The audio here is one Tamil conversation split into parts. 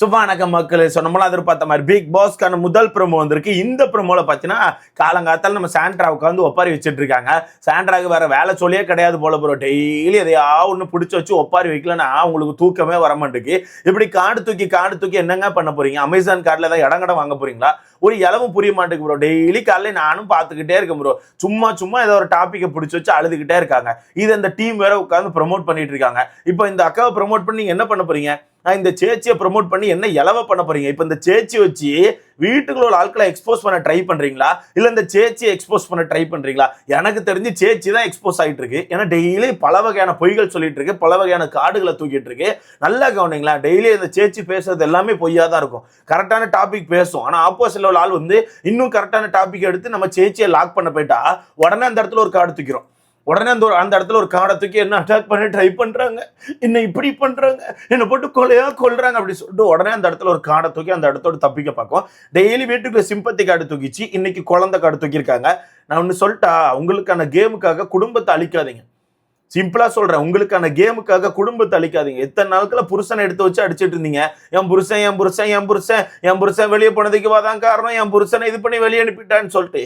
சுபானக மக்கள் ஸோ எதிர்பார்த்த மாதிரி பிக் பாஸ்க்கான முதல் ப்ரமோ வந்திருக்கு. இந்த ப்ரோமோல பார்த்தீங்கன்னா காலங்காத்தால நம்ம சாண்ட்ரா உட்காந்து ஒப்பாரி வச்சுட்டு இருக்காங்க. சாண்ட்ராவுக்கு வேற வேலை சொல்லியே கிடையாது போல ப்ரோ டெய்லி எதையா ஒன்று பிடிச்சி வச்சு ஒப்பாரி வைக்கலன்னா உங்களுக்கு தூக்கமே வர மாட்டேங்குது. இப்படி காடு தூக்கி காடு தூக்கி என்னங்க பண்ண போறீங்க? அமேசான் கார்டில் ஏதாவது இடம் கடன் வாங்க போறீங்களா? ஒரு இளவும் புரிய மாட்டேங்குது ப்ரோ டெய்லி காலையில் நானும் பார்த்துக்கிட்டே இருக்கேன் ப்ரோ சும்மா சும்மா ஏதோ ஒரு டாப்பிக்கை பிடிச்சி வச்சு அழுதுகிட்டே இருக்காங்க. இது இந்த டீம் வேற உட்காந்து ப்ரமோட் பண்ணிட்டு இருக்காங்க. இப்போ இந்த அக்காவை ப்ரமோட் பண்ணி நீங்கள் என்ன பண்ண போறீங்க? நான் இந்த சேச்சியை ப்ரொமோட் பண்ணி என்ன இலவ பண்ண போறீங்க? இப்போ இந்த சேச்சி வச்சு வீட்டுக்குள்ள உள்ள ஆட்களை எக்ஸ்போஸ் பண்ண ட்ரை பண்றீங்களா? இல்ல இந்த சேச்சியை எக்ஸ்போஸ் பண்ண ட்ரை பண்றீங்களா? எனக்கு தெரிஞ்சு சேச்சி தான் எக்ஸ்போஸ் ஆகிட்டு இருக்கு ஏன்னா டெய்லி பல வகையான பொய்கள் சொல்லிட்டு இருக்கு பல வகையான காடுகளை தூக்கிட்டு இருக்கு நல்லா கவனிங்களா டெய்லி இந்த சேச்சி பேசுறது எல்லாமே பொய்யா தான் இருக்கும். கரெக்டான டாபிக் பேசும். ஆனா ஆப்போசிட்ல உள்ள ஆள் வந்து இன்னும் கரெக்டான டாபிக் எடுத்து நம்ம சேச்சியை லாக் பண்ண போயிட்டா உடனே அந்த இடத்துல ஒரு கார்டு தூக்கிறோம் உடனே அந்த ஒரு அந்த இடத்துல ஒரு காடை தூக்கி என்ன அட்டாக் பண்ண ட்ரை பண்ணுறாங்க என்ன இப்படி பண்ணுறாங்க என்னை போட்டு கொலையா கொள்றாங்க அப்படி சொல்லிட்டு உடனே அந்த இடத்துல ஒரு காடை தூக்கி அந்த இடத்தோட தப்பிக்க பார்க்கும். டெய்லி வீட்டுக்குள்ள சிம்பத்தி காடு தூக்கிச்சு. இன்னைக்கு குழந்தை காடு தூக்கியிருக்காங்க. நான் ஒன்று சொல்லிட்டா உங்களுக்கான கேமுக்காக குடும்பத்தை அழிக்காதீங்க. சிம்பிளா சொல்றேன். உங்களுக்கான கேமுக்காக குடும்பத்தை அழிக்காதீங்க. எத்தனை நாட்கள புருஷனை எடுத்து வச்சு அடிச்சிட்டு இருந்தீங்க? என் புருஷன் என் புருஷன் என் புருஷன் என் புருஷன் வெளியே போனதுக்கு வாதான் காரணம். என் புருஷனை இது பண்ணி வெளியே அனுப்பிட்டான்னு சொல்லிட்டு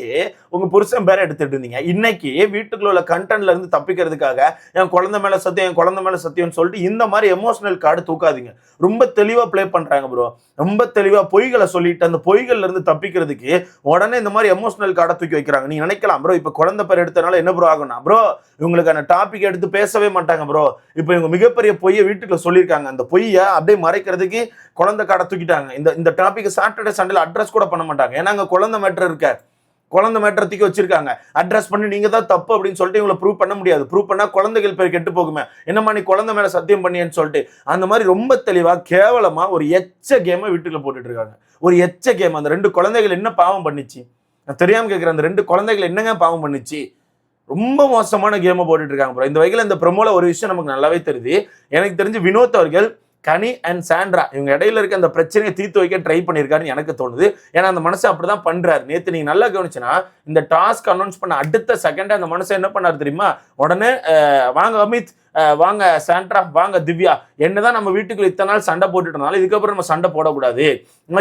உங்க புருஷன் பேரை எடுத்துட்டு இருந்தீங்க. இன்னைக்கு வீட்டுக்குள்ள உள்ள கண்டென்ட்ல இருந்து தப்பிக்கிறதுக்காக என் குழந்தை மேல சத்தியம் என் குழந்தை மேல சத்தியம்னு சொல்லிட்டு இந்த மாதிரி எமோஷனல் கார்டு தூக்காதீங்க. ரொம்ப தெளிவா ப்ளே பண்றாங்க ப்ரோ ரொம்ப தெளிவா பொய்களை சொல்லிட்டு அந்த பொய்கள்ல இருந்து தப்பிக்கிறதுக்கு உடனே இந்த மாதிரி எமோஷனல் கார்டை தூக்கி வைக்கிறாங்க. நீ நினைக்கலாம் ப்ரோ இப்ப குழந்தை பேர் எடுத்தனால என்ன ப்ரோ ஆகும்னா ப்ரோ இவங்களுக்கான டாபிக் எடுத்து பேசவே மாட்டாங்க ப்ரோ இப்போ இவங்க மிகப்பெரிய பொய்யை வீட்டுக்குள்ள சொல்லியிருக்காங்க. அந்த பொய்யை அப்படியே மறைக்கிறதுக்கு குழந்தை காடை தூக்கிட்டாங்க. இந்த இந்த டாபிக் சாட்டர்டே சண்டேல அட்ரஸ் கூட பண்ண மாட்டாங்க. ஏன்னா அங்கே குழந்தை மேட்டர் இருக்க. குழந்தை மேட்டர் தூக்கி வச்சிருக்காங்க. அட்ரஸ் பண்ணி நீங்க தான் தப்பு அப்படின்னு சொல்லிட்டு இவங்களை ப்ரூவ் பண்ண முடியாது. ப்ரூவ் பண்ணா குழந்தைகள் பேர் கெட்டு போகுமே. என்னம்மா நீ குழந்தை மேல சத்தியம் பண்ணியன்னு சொல்லிட்டு. அந்த மாதிரி ரொம்ப தெளிவா கேவலமா ஒரு எச்ச கேமை வீட்டுக்குள்ள போட்டுட்டு இருக்காங்க. ஒரு எச்ச கேம் அந்த ரெண்டு குழந்தைகள் என்ன பாவம் பண்ணிச்சு? நான் தெரியாம கேட்கிறேன் அந்த ரெண்டு குழந்தைகள் என்னங்க பாவம் பண்ணிச்சு? ரொம்ப மோசமான கேமை போட்டுட்டு இருக்காங்க ப்ரோ இந்த வகையில் இந்த ப்ரொமோல ஒரு விஷயம் நமக்கு நல்லாவே தெரியுது. எனக்கு தெரிஞ்சு வினோத் அவர்கள் கனி அண்ட் சாண்ட்ரா. இவங்க இடையில இருக்க அந்த பிரச்சனையை தீர்த்து வைக்க ட்ரை பண்ணியிருக்காருன்னு எனக்கு தோணுது. ஏன்னா அந்த மனுஷன் அப்படிதான் பண்றாரு. நேற்று நீங்க நல்லா கவனிச்சுன்னா இந்த டாஸ்க் அனௌன்ஸ் பண்ண அடுத்த செகண்ட் அந்த மனுஷன் என்ன பண்ணாரு தெரியுமா? உடனே வாங்க அமித் வாங்க சாண்ட்ரா வாங்க திவ்யா. என்னதான் நம்ம வீட்டுக்குள்ள இத்தனை நாள் சண்டை போட்டுட்டனால இதுக்கப்புறம் நம்ம சண்டை போடக்கூடாது.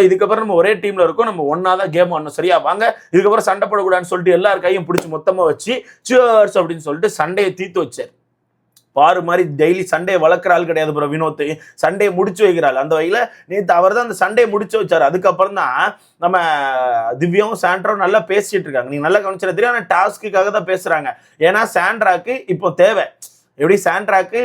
இதுக்கப்புறம் நம்ம ஒரே டீம்ல இருக்கோம். நம்ம ஒன்னா தான் கேம் ஆடணும். சரியா? வாங்க இதுக்கப்புறம் சண்டை போடக்கூடாதுன்னு சொல்லிட்டு எல்லார் கையும் பிடிச்சி மொத்தமா வச்சு சியர்ஸ் அப்படின்னு சொல்லிட்டு சண்டையை தீர்த்து வச்சார். பாரு மாதிரி டெய்லி சண்டே வளர்க்குற ஆள் கிடையாது ப்ரோ வினோத் சண்டையை முடிச்சு வைக்கிறாள் அந்த வகையில் நேற்று அவர் தான் அந்த சண்டையை முடிச்சு வச்சார். அதுக்கப்புறம் தான் நம்ம திவ்யாவும் சாண்ட்ராவும் நல்லா பேசிட்டு இருக்காங்க. நீங்க நல்லா கவனிச்சிட தெரியும் ஆனால் டாஸ்க்குக்காக தான் பேசுறாங்க. ஏன்னா சாண்ட்ராக்கு இப்போ தேவை. எப்படி சாண்ட்ராக்கு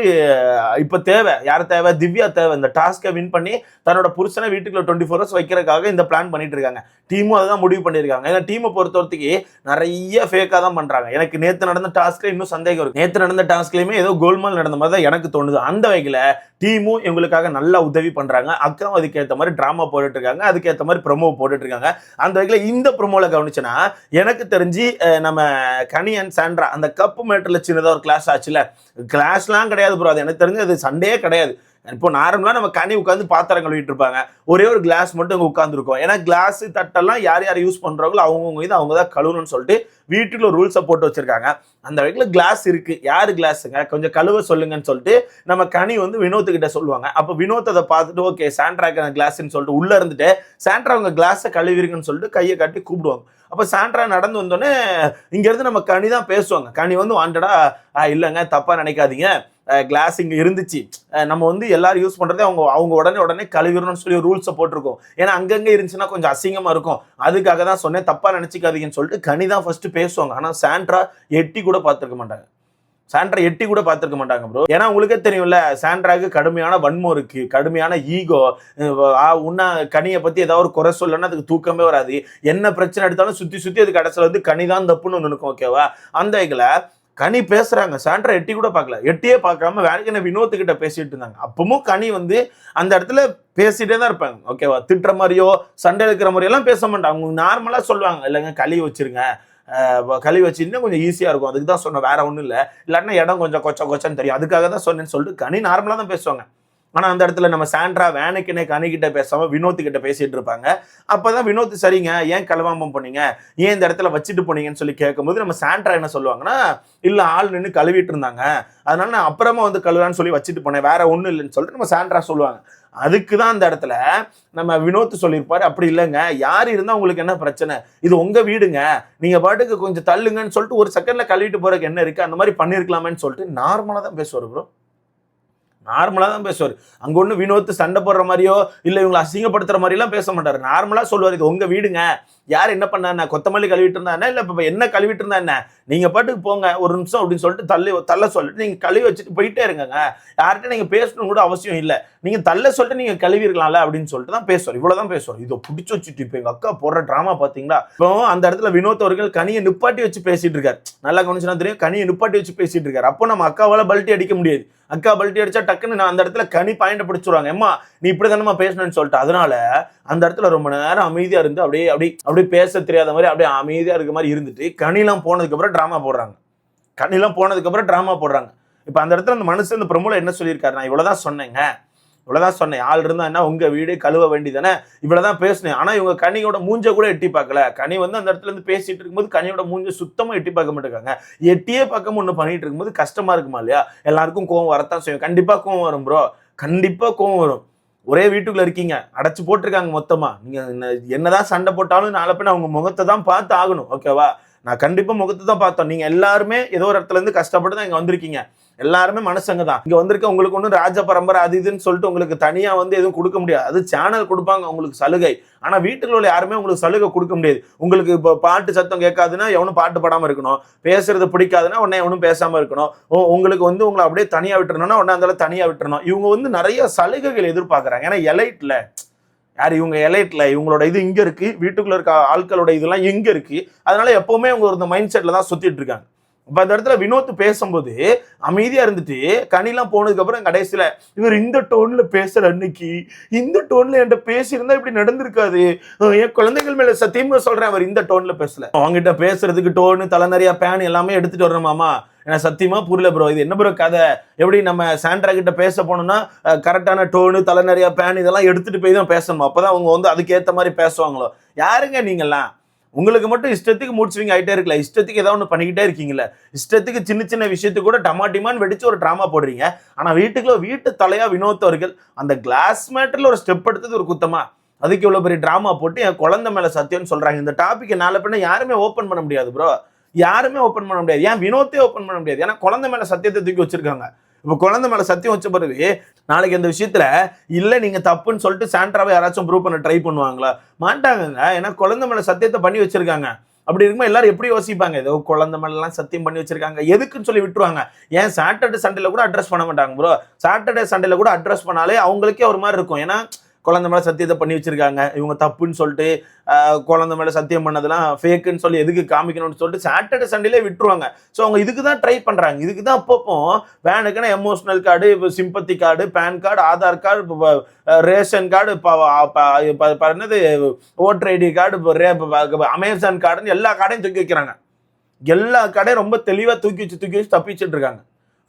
இப்போ தேவை யார் தேவை? திவ்யா தேவை. இந்த டாஸ்க்கை வின் பண்ணி தன்னோட புருஷனை வீட்டுக்குள்ள டுவெண்ட்டி ஃபோர் ஹவர்ஸ் வைக்கிறதுக்காக இந்த பிளான் பண்ணிட்டு இருக்காங்க டீமும் அதுதான் முடிவு பண்ணியிருக்காங்க. ஏன்னா டீமை பொறுத்தவரைக்கு நிறைய ஃபேக்காக தான் பண்ணுறாங்க எனக்கு நேற்று நடந்த டாஸ்க்கில் இன்னும் சந்தேகம் இருக்கு. நேற்று நடந்த டாஸ்க்லையுமே ஏதோ கோல்மால் நடந்த மாதிரி தான் எனக்கு தோணுது. அந்த வகையில் டீமும் இவங்களுக்காக நல்லா உதவி பண்ணுறாங்க அக்காவும் அதுக்கேற்ற மாதிரி ட்ராமா போட்டுட்டு இருக்காங்க அதுக்கேற்ற மாதிரி ப்ரொமோ போட்டுட்டு இருக்காங்க அந்த வகையில் இந்த ப்ரொமோவில் கவனிச்சுன்னா எனக்கு தெரிஞ்சு நம்ம கனி அண்ட் சாண்ட்ரா அந்த கப்பு மேட்டரில் சின்னதாக ஒரு கிளாஸ் ஆச்சுல கிளாஸ்லாம் கிடையாது ப்ரோ அது எனக்கு தெரிஞ்சு அது சண்டே கிடையாது. இப்போ நார்மலாக நம்ம கனி உட்காந்து பாத்திரம் கழுவிட்டு இருப்பாங்க. ஒரே ஒரு கிளாஸ் மட்டும் அங்கே உட்காந்துருக்கோம் ஏன்னா கிளாஸ் தட்டெல்லாம் யார் யார் யூஸ் பண்ணுறாங்களோ அவங்கவுங்க இது அவங்க தான் கழுவணும்னு சொல்லிட்டு வீட்டுக்குள்ள ரூல்ஸை போட்டு வச்சிருக்காங்க. அந்த வகையில் கிளாஸ் இருக்கு. யார் கிளாஸுங்க கொஞ்சம் கழுவ சொல்லுங்கன்னு சொல்லிட்டு நம்ம கனி வந்து வினோத்துக்கிட்ட சொல்லுவாங்க. அப்போ வினோத் அதை பார்த்துட்டு ஓகே சாண்ட்ராக்கு கிளாஸ்ன்னு சொல்லிட்டு உள்ளே இருந்துட்டு சாண்ட்ரா அவங்க கிளாஸை கழுவிருங்கன்னு சொல்லிட்டு கையை காட்டி கூப்பிடுவாங்க. அப்போ சாண்ட்ரா நடந்து வந்தோடனே இங்கேருந்து நம்ம கனி தான் பேசுவாங்க. கனி வந்து வாண்டடா இல்லைங்க தப்பாக நினைக்காதீங்க. கிளாஸ் இங்கே இருந்துச்சு. நம்ம வந்து எல்லாரும் யூஸ் பண்ணுறதே அவங்க அவங்க உடனே உடனே கழுவிடணும்னு சொல்லி ரூல்ஸை போட்டிருக்கோம். ஏன்னா அங்கங்கே இருந்துச்சுன்னா கொஞ்சம் அசிங்கமாக இருக்கும். அதுக்காக தான் சொன்னேன் தப்பாக நினச்சிக்காதீங்கன்னு சொல்லிட்டு கனி தான் ஃபஸ்ட்டு பேசுவாங்க. ஆனால் சாண்ட்ரா எட்டி கூட பார்த்துருக்க மாட்டாங்க. சாண்ட்ரா எட்டி கூட பார்த்துருக்க மாட்டாங்க ப்ரோ ஏன்னா உங்களுக்கே தெரியும்ல சாண்ட்ராக்கு கடுமையான வன்மம் இருக்கு. கடுமையான ஈகோ உன்னா கனியை பத்தி ஏதாவது ஒரு குறை சொல்லணும்னா அதுக்கு தூக்கமே வராது. என்ன பிரச்சனை எடுத்தாலும் சுத்தி சுற்றி அது கடைசியில் வந்து கனி தான் தப்புன்னு ஒன்று இருக்கும் ஓகேவா அந்த இதில் கனி பேசுறாங்க. சாண்ட்ரா எட்டி கூட பார்க்கல. எட்டியே பார்க்காம வேலைக்கு வினோத்து கிட்ட பேசிட்டு இருந்தாங்க. அப்பவும் கனி வந்து அந்த இடத்துல பேசிட்டே தான் இருப்பாங்க. ஓகேவா திட்டுற மாதிரியோ சண்டை எடுக்கிற மாதிரியெல்லாம் பேச மாட்டாங்க. அவங்க நார்மலா சொல்லுவாங்க. இல்லைங்க களி வச்சிருங்க. களி வச்சிருந்தா கொஞ்சம் ஈஸியாக இருக்கும். அதுக்கு தான் சொன்னேன். வேற ஒன்றும் இல்லை. இல்லாட்டினா இடம் கொஞ்சம் கொச்ச கொச்சன்னு தெரியும். அதுக்காக தான் சொன்னேன்னு சொல்லிட்டு கனி நார்மலாக தான் பேசுவாங்க. ஆனால் அந்த இடத்துல நம்ம சாண்ட்ரா வேனுக்குனே கனிக்கிட்ட பேசாமல் வினோத்துக்கிட்ட கிட்ட இருப்பாங்க இருப்பாங்க. அப்பதான் வினோத் சரிங்க ஏன் கலவாம்பம் பண்ணீங்க ஏன் இந்த இடத்துல வச்சுட்டு போனீங்கன்னு சொல்லி கேட்கும்போது நம்ம சாண்ட்ரா என்ன சொல்லுவாங்கன்னா இல்லை ஆள் நின்று கழுவிட்டு இருந்தாங்க. அதனால நான் அப்புறமா வந்து கழுவான்னு சொல்லி வச்சுட்டு போனேன். வேற ஒன்றும் இல்லைன்னு சொல்லிட்டு நம்ம சாண்ட்ரா சொல்லுவாங்க. அதுக்கு தான் அந்த இடத்துல நம்ம வினோத் சொல்லியிருப்பாரு. அப்படி இல்லைங்க. யார் இருந்தால் உங்களுக்கு என்ன பிரச்சனை? இது உங்கள் வீடுங்க. நீங்கள் பாட்டுக்கு கொஞ்சம் தள்ளுங்கன்னு சொல்லிட்டு ஒரு செகண்டில் கழுவிட்டு போகிறதுக்கு என்ன இருக்குது அந்த மாதிரி பண்ணியிருக்கலாமேன்னு சொல்லிட்டு நார்மலாக தான் பேசுவார் ப்ரோ நார்மலாக தான் பேசுவார். அங்கே ஒன்று வினோத்து சண்டை போடுற மாதிரியோ இல்லை இவங்களை அசிங்கப்படுத்துற மாதிரிலாம் பேச மாட்டார். நார்மலாக சொல்லுவார் இது உங்கள் வீடுங்க. யார் என்ன பண்ணா கொத்தமல்லி கழுவிட்டு இருந்தா இல்ல இப்ப என்ன கழுவிட்டு இருந்தா என்ன? நீங்க பாட்டுக்கு போங்க ஒரு நிமிஷம் அப்படின்னு சொல்லிட்டு தள்ளி தள்ள சொல்லிட்டு நீங்க கழுவி வச்சுட்டு போயிட்டே இருங்கங்க. யார்கிட்ட நீங்க பேசணும் கூட அவசியம் இல்ல. நீங்க தள்ள சொல்லிட்டு நீங்க கழுவி இருக்கலாம்ல அப்படின்னு சொல்லிட்டு தான் பேசுவார். இவ்வளவுதான் பேசுவார். இதை பிடிச்சி வச்சுட்டு இப்ப எங்க அக்கா போடுற டிராமா பாத்தீங்களா? இப்போ அந்த இடத்துல வினோத் அவர்கள் கனியை நிப்பாட்டி வச்சு பேசிட்டு இருக்காரு. நல்லா கவனிச்சுனா தெரியும் கனியை நிப்பாட்டி வச்சு பேசிட்டு இருக்காரு. அப்போ நம்ம அக்காவால பல்ட்டி அடிக்க முடியாது. அக்கா பல்ட்டி அடிச்சா டக்குன்னு நான் அந்த இடத்துல கனி பாயிண்ட் பிடிச்சிருவாங்க. அம்மா நீ இப்படி தானே பேசணும்னு சொல்லிட்டு. அதனால அந்த இடத்துல ரொம்ப நேரம் அமைதியா இருந்து அப்படியே அப்படி அப்படியே பேச தெரியாத மாதிரி அப்படியே அமைதியாக இருக்க மாதிரி இருந்துட்டு கனிலாம் போனதுக்கப்புறம் ட்ராமா போடுறாங்க. கனிலாம் போனதுக்கப்புறம் ட்ராமா போடுறாங்க. இப்போ அந்த இடத்துல அந்த மனுஷன் இந்த பிரமுல என்ன சொல்லியிருக்காரு? நான் இவ்வளவுதான் சொன்னேங்க. இவ்வளவுதான் சொன்னேன். ஆள் இருந்தா என்ன? உங்க வீடு கழுவ வேண்டியதானே? இவ்வளவுதான் பேசினேன். ஆனா இவங்க கனியோட மூஞ்ச கூட எட்டி பார்க்கல. கனி வந்து அந்த இடத்துல இருந்து பேசிட்டு இருக்கும்போது கனியோட மூஞ்ச சுத்தமாக எட்டி பார்க்க மாட்டேங்காங்க எட்டியே பார்க்காம ஒன்று பண்ணிட்டு இருக்கும்போது கஷ்டமா இருக்குமா இல்லையா? எல்லாருக்கும் கோவம் வரத்தான் செய்யும். கண்டிப்பாக கோவம் வரும் ப்ரோ கண்டிப்பாக கோவம் வரும். ஒரே வீட்டுக்குள்ள இருக்கீங்க. அடைச்சு போட்டிருக்காங்க மொத்தமா. நீங்க என்ன- என்னதான் சண்டை போட்டாலும் நாளை பின்ன அவங்க முகத்தை தான் பார்த்து ஆகணும். ஓகேவா நான் கண்டிப்பா முகத்தை தான் பார்த்தோம். நீங்க எல்லாருமே ஏதோ ஒரு இடத்துல இருந்து கஷ்டப்பட்டு தான் இங்க வந்திருக்கீங்க. எல்லாருமே மனுஷங்க தான். இங்க வந்திருக்க உங்களுக்கு ஒன்றும் ராஜ பரம்பரை அது இதுன்னு சொல்லிட்டு உங்களுக்கு தனியா வந்து எதுவும் கொடுக்க முடியாது. அது சேனல் கொடுப்பாங்க உங்களுக்கு சலுகை. ஆனா வீட்டில் உள்ள யாருமே உங்களுக்கு சலுகை கொடுக்க முடியாது. உங்களுக்கு இப்போ பாட்டு சத்தம் கேட்காதுன்னா எவனும் பாட்டு படாம இருக்கணும். பேசுறது பிடிக்காதுன்னா உடனே எவனும் பேசாம இருக்கணும். உங்களுக்கு வந்து உங்களை அப்படியே தனியா விட்டுறணும்னா உடனே அந்த தனியா விட்டுறணும். இவங்க வந்து நிறைய சலுகைகள் எதிர்பார்க்கறாங்க. ஏன்னா எலைட்ல யார் இவங்க எலைட்ல இவங்களோட இது இங்க இருக்கு. வீட்டுக்குள்ள இருக்க ஆட்களோட இதெல்லாம் இங்க இருக்கு. அதனால எப்பவுமே அவங்க இந்த மைண்ட் செட்ல தான் சுத்திட்டு இருக்காங்க. இப்போ அந்த இடத்துல வினோத் பேசும்போது அமைதியாக இருந்துட்டு கனிலாம் போனதுக்கப்புறம் கடைசியில் கடைசியில இவர் இந்த டோன்ல பேசுற அன்னைக்கு. இந்த டோன்ல என்கிட்ட பேசியிருந்தா இப்படி நடந்திருக்காது. என் குழந்தைகள் மேலே சத்தியமாக சொல்றேன் அவர் இந்த டோன்ல பேசல. அவங்ககிட்ட பேசுறதுக்கு டோனு தலை நிறையா பேன் எல்லாமே எடுத்துகிட்டு வரணும் மாமா. எனக்கு சத்தியமா புரியல ப்ரோ இது என்ன ப்ரோ கதை? எப்படி நம்ம சாண்ட்ரா கிட்ட பேச போனோம்னா கரெக்டான டோனு தலை நிறையா பேன் இதெல்லாம் எடுத்துட்டு போய் தான் பேசணும். அப்பதான் அவங்க வந்து அதுக்கேற்ற மாதிரி பேசுவாங்களோ. யாருங்க நீங்கள்லாம் உங்களுக்கு மட்டும் இஷ்டத்துக்கு மூட்ஸ்விங் ஆகிட்டே இருக்கல இஷ்டத்துக்கு ஏதாவது ஒன்று பண்ணிக்கிட்டே இருக்கீங்களே இஷ்டத்துக்கு சின்ன சின்ன விஷயத்துக்கு கூட டமாட்டிமான்னு வெடிச்சு ஒரு ட்ராமா போடுறீங்க. ஆனால் வீட்டுக்குள்ள வீட்டு தலையா வினோத் அவர்கள் அந்த கிளாஸ் மேட்டரில் ஒரு ஸ்டெப் எடுத்தது ஒரு குத்தமா. அதுக்கு இவ்வளோ பெரிய ட்ராமா போட்டு என் குழந்தை மேலே சத்தியம்னு சொல்கிறாங்க இந்த டாப்பிக்கை நாளை பின்ன யாருமே ஓப்பன் பண்ண முடியாது ப்ரோ யாருமே ஓப்பன் பண்ண முடியாது. ஏன் வினோத்தே ஓப்பன் பண்ண முடியாது. ஏன்னா குழந்தை மேலே சத்தியத்தை தூக்கி வச்சிருக்காங்க. இப்போ குழந்தை மேலே சத்தியம் வச்ச பிறகு நாளைக்கு இந்த விஷயத்துல இல்லை நீங்கள் தப்புன்னு சொல்லிட்டு சாண்ட்ராவை யாராச்சும் ப்ரூவ் பண்ண ட்ரை பண்ணுவாங்களா? மாட்டாங்கங்க. ஏன்னா குழந்தை மேலே சத்தியத்தை பண்ணி வச்சிருக்காங்க. அப்படி இருக்கும்போது எல்லாரும் எப்படி யோசிப்பாங்க? ஏதோ குழந்தை மேலாம் சத்தியம் பண்ணி வச்சிருக்காங்க. எதுக்குன்னு சொல்லி விட்டுருவாங்க. ஏன் சாட்டர்டே சண்டேல கூட அட்ரஸ் பண்ண மாட்டாங்க ப்ரோ சாட்டர்டே சண்டேல கூட அட்ரஸ் பண்ணாலே அவங்களுக்கே ஒரு மாதிரி இருக்கும். ஏன்னா குழந்தை மேலே சத்தியத்தை பண்ணி வச்சிருக்காங்க. இவங்க தப்புன்னு சொல்லிட்டு குழந்தை மேலே சத்தியம் பண்ணதெல்லாம் ஃபேக்குன்னு சொல்லி எதுக்கு காமிக்கணும்னு சொல்லிட்டு சாட்டர்டே சண்டேலே விட்டுருவாங்க. ஸோ அவங்க இதுக்கு தான் ட்ரை பண்ணுறாங்க இதுக்கு தான் அப்பப்போ வேனுக்குன்னா எமோஷனல் கார்டு இப்போ sympathy card pan card Aadhaar card இப்போ ரேஷன் கார்டு இப்போ என்னது ஓட்டர் ஐடி கார்டு இப்போ ரே அமேசான் கார்டுன்னு எல்லா கார்டையும் தூக்கி வைக்கிறாங்க. எல்லா கடையும் ரொம்ப தெளிவாக தூக்கி வச்சு தூக்கி வச்சு தப்பிச்சுட்டு இருக்காங்க.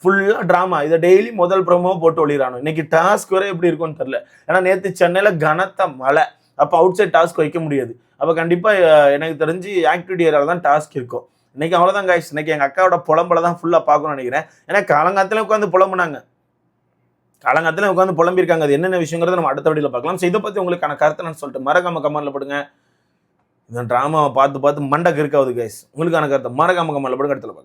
ஃபுல்லாக ட்ராமா இதை டெய்லி முதல் ப்ரோமோ போட்டு ஒளிரானு இன்னைக்கு டாஸ்க் வரை எப்படி இருக்கும்னு தெரில ஏன்னா நேற்று சென்னையில் கனத்த மழை. அப்போ அவுட் சைட் டாஸ்க் வைக்க முடியாது. அப்போ கண்டிப்பாக எனக்கு தெரிஞ்சு ஆக்டிவிட்டி ஏரியாவில் தான் டாஸ்க் இருக்கும். இன்னைக்கு அவ்வளோதான் காய்ஸ் இன்னைக்கு எங்கள் அக்காவோட புலம்பலை தான் ஃபுல்லாக பார்க்கணும்னு நினைக்கிறேன். ஏன்னா காலங்காலத்தில் உட்காந்து புலம்புனாங்க. காலங்காலத்தில் உட்காந்து புலம்பிருக்காங்க அது என்னென்ன விஷயங்கிறத நம்ம அடுத்த வீடியோவில் பார்க்கலாம். ஸோ இதை பற்றி உங்களுக்கான கருத்தை நான் சொல்லிட்டு மறக்காம கமெண்ட்ல போடுங்க. இந்த ட்ராமாவை பார்த்து பார்த்து மண்டக்கு இருக்காது கைஸ் உங்களுக்கான கருத்தை மறக்காம கமெண்ட்ல போடுங்க. இடத்துல பார்க்கலாம்.